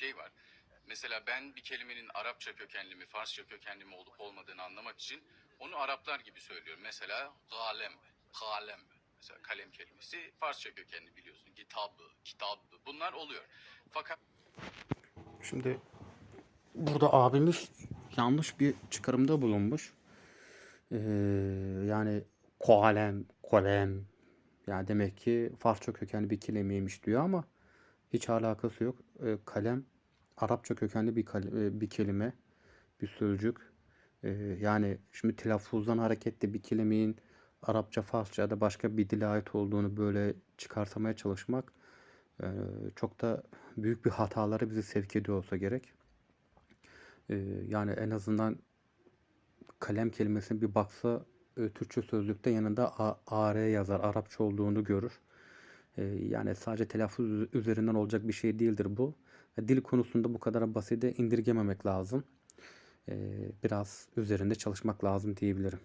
şey var. Mesela ben bir kelimenin Arapça kökenli mi, Farsça kökenli mi olup olmadığını anlamak için onu Araplar gibi söylüyorum. Mesela kalem, kalem. Mesela kalem kelimesi Farsça kökenli biliyorsun. Kitabı, kitabı bunlar oluyor. Fakat Şimdi burada abimiz yanlış bir çıkarımda bulunmuş. Ee, yani koalem, kolem. Yani demek ki Farsça kökenli bir kelimeymiş diyor ama hiç alakası yok. Ee, kalem Arapça kökenli bir kal- e, bir kelime, bir sözcük. Ee, yani şimdi telaffuzdan hareketle bir kelimenin Arapça, Farsça ya da başka bir dile ait olduğunu böyle çıkartamaya çalışmak e, çok da büyük bir hatalara bizi sevk ediyor olsa gerek. Ee, yani en azından kalem kelimesine bir baksa e, Türkçe sözlükte yanında A- AR yazar, Arapça olduğunu görür. Ee, yani sadece telaffuz üz- üzerinden olacak bir şey değildir bu. E, Dil konusunda bu kadar basite indirgememek lazım. Ee, biraz üzerinde çalışmak lazım diyebilirim.